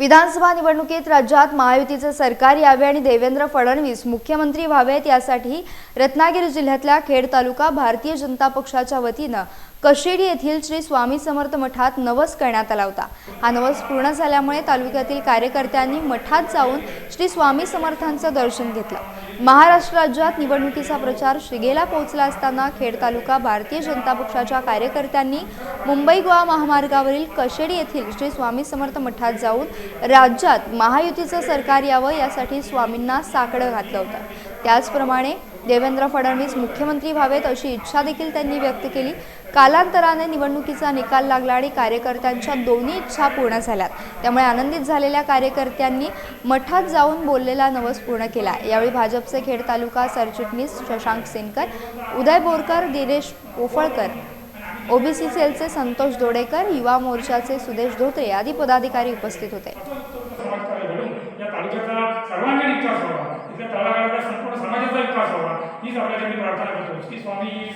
विधानसभा निवडणुकीत राज्यात महायुतीचे सरकार यावे आणि देवेंद्र फडणवीस मुख्यमंत्री व्हावेत यासाठी रत्नागिरी जिल्ह्यातल्या खेड तालुका भारतीय जनता पक्षाच्या वतीनं कशेडी येथील श्री स्वामी समर्थ मठात नवस करण्यात आला होता. हा नवस पूर्ण झाल्यामुळे तालुक्यातील कार्यकर्त्यांनी मठात जाऊन श्री स्वामी समर्थांचं दर्शन घेतलं. महाराष्ट्र राज्यात निवडणुकीचा प्रचार शिगेला पोहोचला असताना खेड तालुका भारतीय जनता पक्षाच्या कार्यकर्त्यांनी मुंबई गोवा महामार्गावरील कशेडी येथील श्री स्वामी समर्थ मठात जाऊन राज्यात महायुतीचं सरकार यावं यासाठी स्वामींना साकडं घातलं होतं. त्याचप्रमाणे देवेंद्र फडणवीस मुख्यमंत्री व्हावेत अशी इच्छा देखील त्यांनी व्यक्त केली. कालांतराने निवडणुकीचा निकाल लागला आणि कार्यकर्त्यांच्या दोन्ही इच्छा पूर्ण झाल्यात त्यामुळे आनंदित झालेल्या कार्यकर्त्यांनी मठात जाऊन बोललेला नवस पूर्ण केला. यावेळी भाजपचे खेड तालुका सरचिटणीस शशांक सेनकर उदय बोरकर दिनेश पोफळकर ओबीसी सेलचे संतोष दोडेकर युवा मोर्चाचे सुदेश धोत्रे आदी पदाधिकारी उपस्थित होते. संपूर्ण समाजाचा विकास व्हावा. हीच आपल्याकडे प्रार्थना करतो. की स्वामी